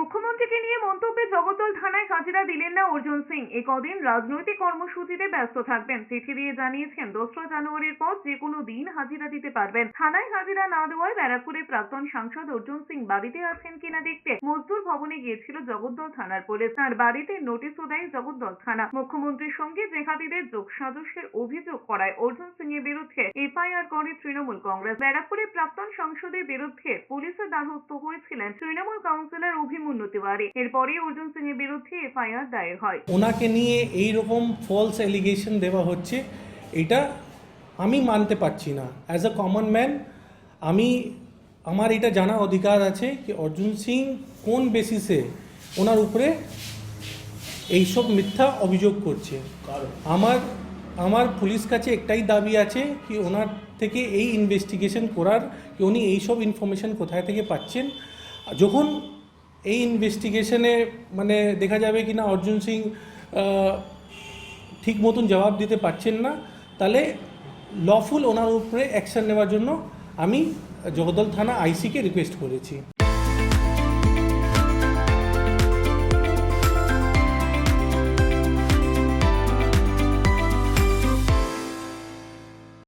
মুখ্যমন্ত্রীকে নিয়ে মন্তব্যে জগদ্দল থানায় হাজিরা দিলেন না অর্জুন সিং। এ কদিন রাজনৈতিক কর্মসূচিতে ব্যস্ত থাকবেন। চিঠি দিয়ে জানিয়েছেন, দোসরা জানুয়ারির পর যে কোনো দিন হাজিরা দিতে পারবেন। থানায় হাজিরা না দেওয়ায় ব্যারাকপুরের প্রাক্তন সাংসদ অর্জুন সিং বাড়িতে আছেন কিনা দেখতে মজদুর ভবনে গিয়েছিল জগদ্দল থানার পুলিশ। তার বাড়িতে নোটিশও দেয় জগদ্দল থানা। মুখ্যমন্ত্রীর সঙ্গে জেহাদিদের যোগ সাজস্যের অভিযোগ করায় অর্জুন সিং এর বিরুদ্ধে এফআইআর করে তৃণমূল কংগ্রেস। ব্যারাকপুরের প্রাক্তন সংসদের বিরুদ্ধে পুলিশের দ্বারস্থ হয়েছিলেন তৃণমূল কাউন্সিলর অভিমন্যু তিওয়ারি এরপরই অর্জুন সিং এর বিরুদ্ধে এফআইআর দায়ের হয়। ওনাকে নিয়ে এই রকম ফলস এলিগেশন দেওয়া হচ্ছে এটা আমি মানতে পারছি না। অ্যাজ আ কমন ম্যান আমি আমার এটা জানা অধিকার আছে কি অর্জুন সিং কোন বেসিসে ওনার উপরে এইসব মিথ্যা অভিযোগ করছে। আমার আমার পুলিশ কাছে একটাই দাবি আছে কি ওনার থেকে এই ইনভেস্টিগেশন করার কি উনি এইসব ইনফরমেশন কোথায় থেকে পাচ্ছেন। যখন এই ইনভেস্টিগেশনে মানে দেখা যাবে কি না অর্জুন সিং ঠিক মতন জবাব দিতে পারছেন না। তাহলে লফুল ওনার উপরে অ্যাকশান নেওয়ার জন্য আমি জগদল থানা আইসিকে রিকোয়েস্ট করেছি।